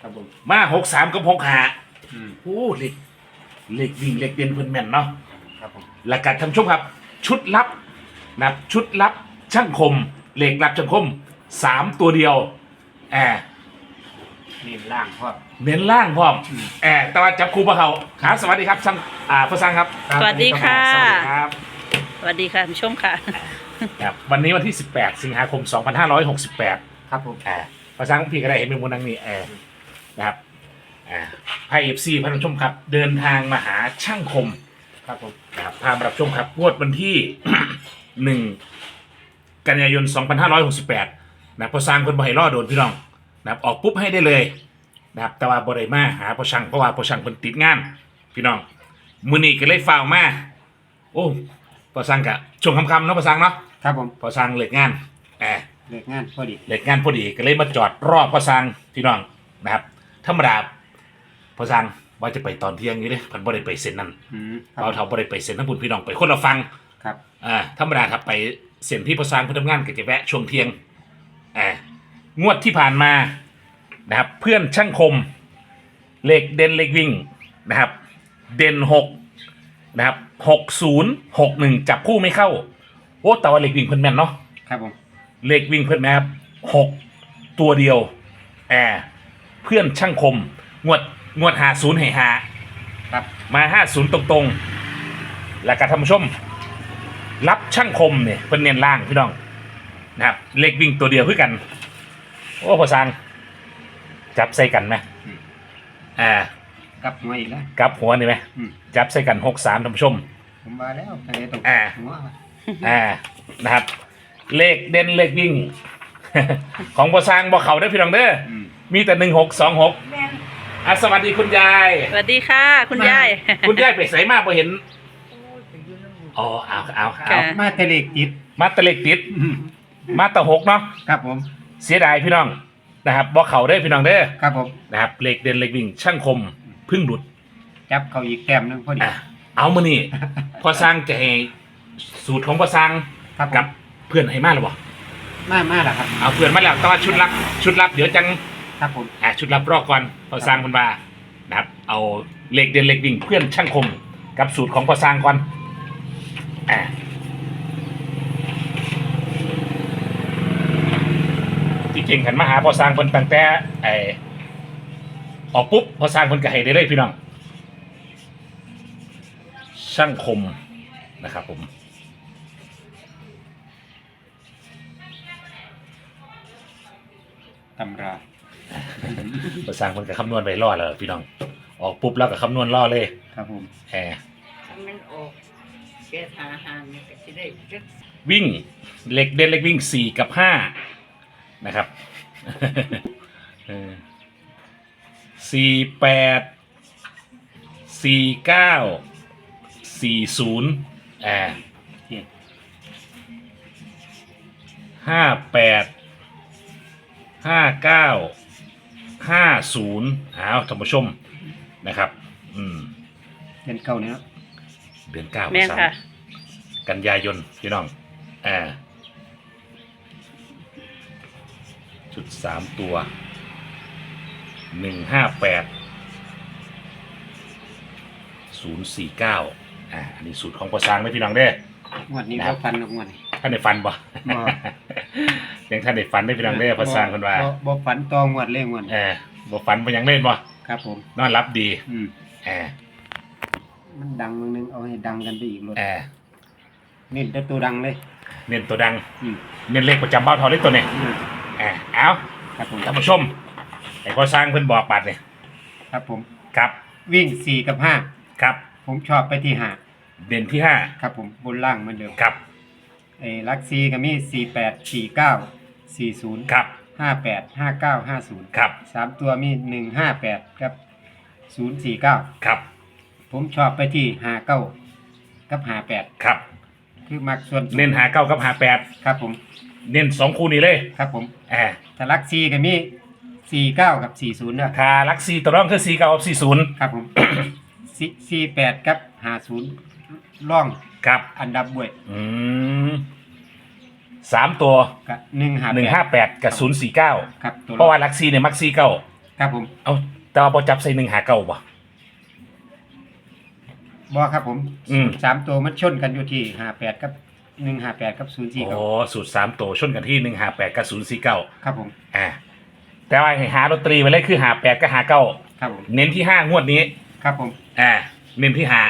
ครับผมมาหกสามกับหกหาอืมโอ้เหล็กเหล็กวิ่งเหล็กเด่นเพิ่นแม่นเนาะครับผมหลักการทำชมครับ ชุดลับนะครับชุดลับช่างคมเหล็กลับช่างคมสามตัวเดียวแอบนี่ล่างพร้อมเน้นล่างพร้อมอืม แอบแต่ว่าจับครูปะเขาครับสวัสดีครับช่างอ่าพ่อสร้างครับสวัสดีค่ะ สวัสดีครับ สวัสดีค่ะคุณผู้ชมค่ะ ครับวันนี้วันที่ 18 สิงหาคม 2568ครับผมอ่าภาษาพี่ก็ได้เห็นเป็นมูนังนี่แอร์ นะครับอ่าไพ่เอฟซีพารับชมครับ เดินทางมาหาช่างคมครับผมนะครับพามารับชมครับงวดวันที่1กันยายน 2568นะพอสร้างคนบ่ให้รอโดนพี่น้องนะครับออกปุ๊บให้ได้เลยนะครับแต่ว่าบ่ได้มาหาพอช่างเพราะว่าพอช่างเพิ่นติดงาน พี่น้องมื้อนี้ก็เลยฟ้าวมาโอ้พอสร้างกะช่วงค่ำๆเนาะพอสร้างเนาะครับผมพอสร้างเลิกงานแอบเลิกงานพอดีเลิกงานพอดีก็เลยมาจอดรอบพอสร้างพี่น้องนะครับ ธรรมดาพอสร้างว่าจะไปตอนเที่ยงอยู่เด้พันบ่ได้ไปเซ็นนั่นอืมครัเราบเท่าบ่ได้ไปเซ็นทั้งบุญพี่น้องไปคนละฟังครับ อ่าธรรมดาถ้าไปเซ็นที่พอสร้างเพื่อทำงานก็จะแวะช่วงเที่ยงอ่างวดที่ผ่านมานะครับ เพื่อนช่างคมเลขเด่นเลขวิ่งนะครับ เด่นหกนะครับหกศูนย์หกหนึ่งจับคู่ไม่เข้าโอ้แต่ว่าเลขวิ่งเพิ่นแม่นเนาะ ครับผม เลขวิ่งเพื่อนแมครับหกตัวเดียวแอร์ เพื่อนช่างคม งวดงวดหาศูนย์ให้หาครับ มาห้าศูนย์ตรงๆ แล้วก็ท่านผู้ชม รับช่างคมเนี่ยเป็นเน้นล่างพี่น้องนะครับเลขวิ่งตัวเดียวคือกัน โอ้พอสังจับใส่กันไหมอ่ากลับมาอีกแล้ว กลับหัวนี่ไหมอืม จับใส่กันหกสามท่านผู้ชม ผมมาแล้วทะเลตกอ่า หัวอ่านะครับ เลขเด่นเลขวิ่ง ของพอสร้างบ่เขาได้อพี่น้องเด้อ อืม มีแต่หนึ่งหกสองหกอะสวัสดีคุณยาย สวัสดีค่ะคุณยาย คุณยายไปใส่มากพอเห็นอ๋อเอาเอาเอาค่ะ มาทะเลจิตมาแตะเลขติดอืมมาแตะหกเนาะ ครับผม เสียดายพี่น้องนะครับบ่เขาได้อพี่น้องเด้อครับผม นะครับเลขเด่นเลขวิ่งช่างคมพึ่งหลุดจับเขาอีกแต้มหนึงพอดี อะเอามานี่ พอสร้างจะให้สูตรของพอสร้างครับผมกับเพื่อนให้มาหรือเปล่ามามาแล้วครับ เอาเพื่อนมาแล้วแต่ว่าชุดลับชุดลับเดี๋ยวจัง ครับผมอะชุดรับรอบก่อนพอสร้างคนมานะครับ เอาเลขเด่นเลขวิ่งเพื่อนช่างคม กับสูตรของพอสร้างก่อนอะที่จริงขันมาหาพอสร้างคนตั้งแต่ไอออกปุ๊บพอสร้างคนก็ให้ได้เลยพี่น้อง ช่างคมนะครับผมตำรา พอสร้างคนก็คำนวณไปล่อแล้วพี่น้อง ออกปุ๊บแล้วก็คำนวณล่อเลยครับผมแหมมันออกเสียหาหางเนี่ยก็สิได้จักวิ่งเหล็กเด่นเหล็กวิ่งสี่กับห้านะครับสี่แปดสี่เก้าสี่ศูนย์แอาห้าแปดห้าเก้า ห้าศูนย์อ้าวท่านผู้ชมนะครับ อืมเดือนเก้าเนี้ยเดือนเก้าแม่นค่ะ กันยายนพี่น้องอ่าชุดสามตัวหนึ่งห้าแปดศูนย์สี่เก้าอ่าอันนี้สูตรของประสางไหมพี่น้องเด้องวดนี้ครัก็บฟันออกงวดนี้ ท่านได้ฟันบ่ บ่ ยังท่านได้ฟันได้พี่น้องเด้อประสางคนว่าบ่บ่ฝันตองวดเล่งวดเออบ่ฟันบ่ยังเล่นบ่ครับผมนอนรับดีอืมเออมันดังมึงนึงเอาให้ดังกันไปอีกรถเออเน้นแต่ตัวดังเลย เน้นตัวดังอืมเน้นเลขประจำเบ้าทอเล็กตัวนี้อืมอ่าเอาครับผมท่านผู้ชมไอ้พอสร้างเพิ่นบอกบัตรเนี่ยครับผม ครับวิ่งสี่กับห้าครับผมชอบไปที่ห้าเด่นที่ห้าครับผมบนล่างเหมือนเดิมครับไอ้ลักซีก็มีสี่แปดสี่เก้า สี่ศูนย์ครับห้าแปดห้าเก้าห้าศูนย์ครับสามตัวมีหนึ่งห้าแปดครับศูนย์สี่เก้าครับ ผมชอบไปที่ห้าเก้ากับห้าแปดครับ คือมักส่วนเน้นหาเก้ากับหาแปดครับผมเน้นสองคู่นี้เลยครับผมแอบถ้าลักซีก็มีสี่เก้ากับสี่ศูนย์นะคาลักซีตัวร่องคือสี่เก้ากับสี่ศูนย์ครับผมสี่แปดกับห้าศูนย์ร่องครับอันดับบ้วย อืม สามตัวกับหนึ่งห้าหนึ่งห้าแปดกับศูนย์สี่เก้าครับตัวเพราะว่าลักซีเนี่ยมักซีเก้าครับผมเอาแต่ว่าบ่จับใส่หนึ่งหาเก้าบ่บอครับผมอืม สามตัวมันชนกันอยู่ที่ห้าแปดกับหนึ่งห้าแปดกับศูนย์สี่โอ้ครับสูตรสามตัวชนกันที่หนึ่งหาแปดกับศูนย์สี่เก้าครับผมอ่าแต่ว่าให้หาลอตเตอรี่ไว้เลยคือหาแปดกับหาเก้าครับผมเน้นที่ห้างวดนี้ครับผมอ่าเน้นที่หา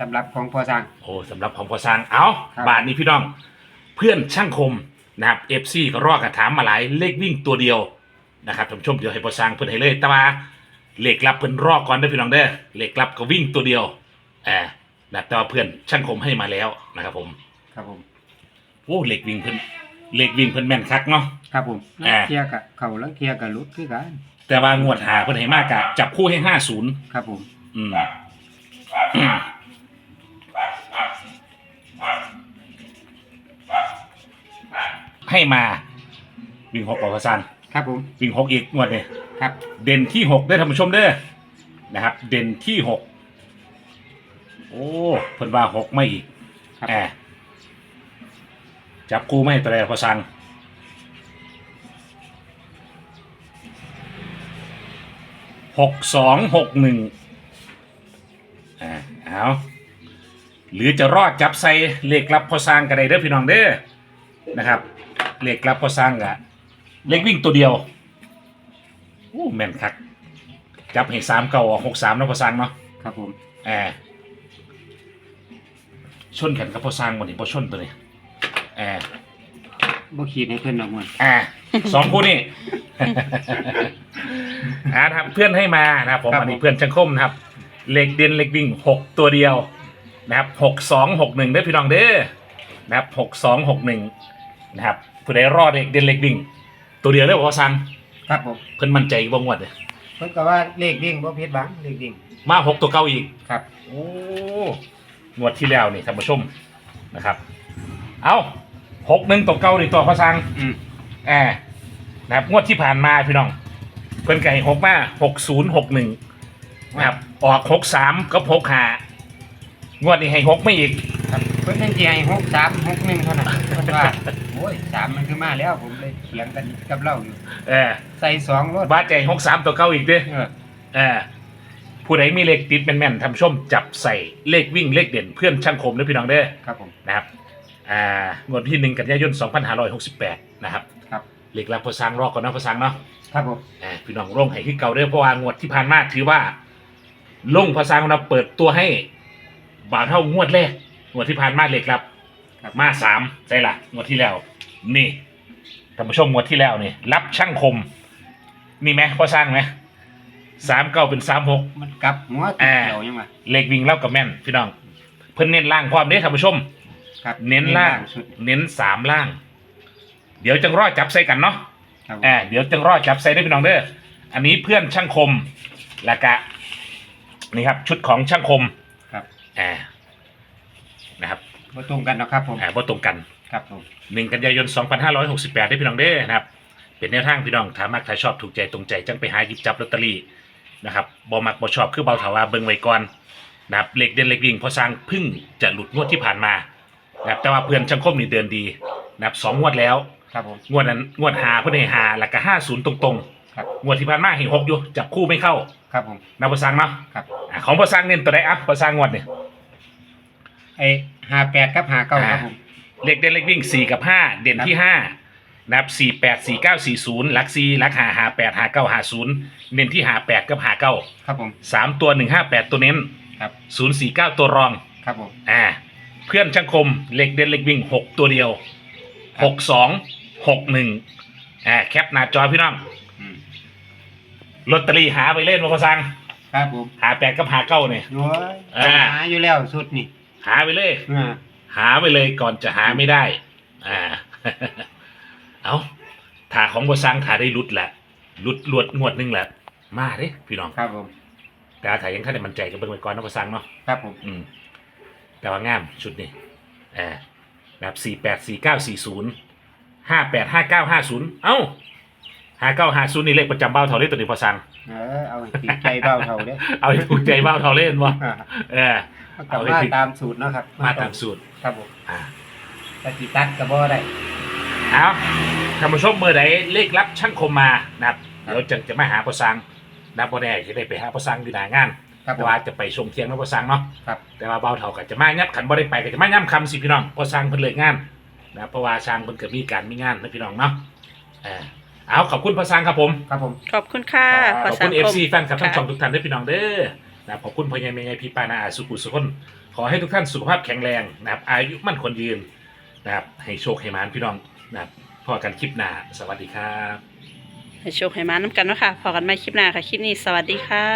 สำหรับของพอสร้าง โอ้สำหรับของพอสร้างเอาครับ บาทนี้พี่น้อง เพื่อนช่างคมนะครับเอฟซีก็รอกระถามมาหลายเลขวิ่งตัวเดียวนะครับท่านผู้ชมเดี๋ยวให้พอสร้างเพื่อนให้เลยแต่ว่าเลขลับเพื่อนรอกก่อนเด้อพี่น้องเด้อเลขลับก็วิ่งตัวเดียวอ่านะแต่ว่าเพื่อนช่างคมให้มาแล้วนะครับผมครับผม โอ้เลขวิ่งเพื่อนเลขวิ่งเพื่อนแม่นคักเนาะ ครับผมอ่าเทียกับเขาแล้วเทียกับรุดคือกันแต่ว่างวดหาเพื่อนให้มากกะจับคู่ให้ห้าศูนย์ครับผม อืม ให้มาวิ่งหกบอกพอสร้างครับผม วิ่งหกอีกงวดเนี่ยครับ เด่นที่หกได้อท่านผู้ชมเด้อนะครับ เด่นที่หกโอ้เพิ่นว่าหกไม่อีกครับ แอบจับคู่ไม่ตัวใดพอสั่งหกสองหกหนึ่งอ่าเอาหรือจะรอดจับใส่เลขลับพอสร้างกันได้เด้อพี่น้องเด้อนะครับ เลขลับพอสร้างกะเลขวิ่งตัวเดียวโอ้แม่นคักจับให้สามเก่าออกหกสามแล้วพอสร้างเนาะครับผมแอบชนกันกับพอสร้างวันนี้พอชนตัวนี้แอบบ่ขีดให้เพิ่นออกมาอ่าสองคู่นี่อ่านะครับเพื่อนให้มานะครับผมอันนี้เพื่อนช่างคมนะครับเหล็กเด่นเหล็กวิ่งหกตัวเดียวนะครับหกสองหกหนึ่งได้อพี่น้องเด้อนะครับหกสองหกหนึ่ง นะครับผู้ใดรอดเหล็กเด่นเหล็กวิ่ง ตัวเดียวได้อพอสร้างครับผมเพิ่นมั่นใจบ่งวดเลยเพิ่นก็ว่าเลขวิ่งบ่ผิดบังเลขวิ่ง มาหกตัวเก่าอีกครับ โอ้งวดที่แล้วนี่ท่านผู้ชมนะครับ เอาหกหนึ่งตัวเก่านี่ตัวพอสร้างอืมแอบนะครับงวดที่ผ่านมาพี่น้อง เพิ่นไก่หกมาหกศูนย์หกหนึ่งนะครับออกหกสามก็หกหางวดนี้ให้หกไม่อีกครับเพิ่นยังสิให้หกสามหกหนึ่งเท่านั้นเพิ่นว่าโอ้ยสามมันคือมาแล้วผมเลยเถียงกันกับเราอยู่ เออใส่สองรถบาดใจหกสามตัวเก้าอีกเด้อเออเออผู้ใดมีเลขติดแม่นๆทำชมจับใส่เลขวิ่งเลขเด่นเพื่อนช่างคมเด้อพี่น้องเด้อครับผม นะครับอ่างวดที่หนึ่งกันยายน2568นะครับครับ เลขรับพอสังรอกก่อนนะพอสังเนาะ ครับผม อ่าพี่น้องร่งให้ขึ้นเก่าเด้อเพราะว่างวดที่ผ่านมาถือว่าลงพอสังเราเปิดตัวให้บาทเท่างวดแรกงวดที่ผ่านมาเลขรับ ครับ มาสามใช่ละงวดที่แล้ว นี่ท่านผู้ชมงวดที่แล้วนี่รับช่างคมนี่ไหมพอสร้างไหมสามเก้าเป็นสามหก มันกลับหัวติดอ่า เกี่ยวยังไงเลขวิ่งเล่ากับแม่นพี่น้อง เพิ่นเน้นล่างความเด้อท่านผู้ชม ครับเน้นล่าง สุดเน้นสามล่าง เดี๋ยวจังรอดจับใส่กันเนาะ ครับผมอ่าเดี๋ยวจังรอดจับใส่ได้อพี่น้องเด้อ อันนี้เพื่อนช่างคมแล้วก็นี่ครับชุดของช่างคมครับอ่านะครับบ่ตรงกันเนาะครับผม อ่าบ่ตรงกัน ครับผมหนึ่งกันยายน 2568 ได้พี่น้องเด้อนะครับ เป็นแนวทางพี่น้องถ้ามักถ้าชอบถูกใจตรงใจจังไปหาหยิบจับลอตเตอรี่นะครับบ่มักบ่ชอบคือเบาเถาว่าเบิ่งไว้ก่อนนะครับเลขเด่นเลขวิ่งเพอสร้างเพึ่งจะหลุดงวดที่ผ่านมานะครับแต่ว่าเพื่อนช่างคมนี่เดินดีนะครับสองงวดแล้ว ครับผม งวดนั้นงวดหาเพื่อนให้หาแล้วก็ห้าศูนย์ตรงครับ ๆงวดที่ผ่านมาเห็นหกอยู่จับคู่ไม่เข้าครับผม นะพอสร้างเนาะครับ อะของพอสร้างเน้นตัวใดอะพอสร้างงวดเนี่ย ไอ้ห้าแปดกับห้าเก้าครับผม เลขเด่นเลขวิ่งสี่กับห้าเด่นที่ห้านะครับสี่แปดสี่เก้าสี่ศูนย์ลักสี่ลักหาหาแปดหาเก้าหาศูนย์เน้นที่หาแปดกับหาเก้าครับผม สามตัวหนึ่งห้าแปดตัวเน้นครับ ศูนย์สี่เก้าตัวรอง ครับผม อ่า เพื่อนช่างคมเลขเด่นเลขวิ่งหกตัวเดียวหกสองหกหนึ่งอ่าแคปหน้าจอพี่น้องอืมลอตเตอรี่หาไปเล่นมาพอสั่งครับผมหาแปดกับหาเก้าเนี่ยโอ้ยอ่า หาอยู่แล้วสุดนี่หาไปเลย อ่า หาไปเลยก่อนจะหาไม่ได้ อ่า เอาถ้าของบซังถ้าได้รุดแหละรุดลวดงวดหนึงแหละ มาเด้พี่น้องครับผม แต่ถ้ายังท่านได้มั่นใจก็เบิ่งไปก่อนนะบซังเนาะ ครับผม อืมแต่ว่างามชุดนี้อ่าแบบสี่แปดสี่เก้าสี่ศูนย์ห้าแปดห้าเก้าห้าศูนย์เอ้า ห้าเก้าห้าศูนย์นี่เลขประจำเบ้าเท่าเลขตัวนี้พอสั่งเออเอาให้ติดใจเบ้าเท่าเด้อเอาให้ถูกใจเบ้าเท่าเล่นวะอ่าเออกลับมาตามสูตรเนาะครับมาตามสูตรครับผมอ่าปฏิตัดก็บ่ได้ เอาท่านผู้ชมเมื่อใดเลขลับช่างคมมานะครับเดี๋ยวจะจะมาหาประสังนับบ่ได้จะได้ไปหาพอสร้างอยู่หน้างานครับเพราะว่าจะไปชมเที่ยงนะพอสร้างเนาะครับ แต่ว่าเบาเท่ากับจะมายับขันบ่ได้ไปก็จะมาย่ำคำสิพี่น้องพอสร้างเพิ่นเลิกงานนะเพราะว่าสร้างเพิ่นก็มีการมีงานนะพี่น้องเนาะเออ เอาขอบคุณพอสร้างครับผมครับผม ขอบคุณค่ะขอบคุณเอฟซีแฟนคลับทั้งค่ะสองทุกท่านด้วยพี่น้องเด้อนะครับขอบคุณพ่อใหญ่แม่ใหญ่พี่ปานาอาสุขุสุขคนขอให้ทุกท่านสุขภาพแข็งแรงนะครับ อายุมั่นคนยืนนะครับ ให้โชคให้มานพี่น้องนะครับพอกันคลิปหน้าสวัสดีครับ ให้โชคให้มาน้ำกันเนาะค่ะพอกันใหม่คลิปหน้าค่ะ คลิปนี้สวัสดีค่ะ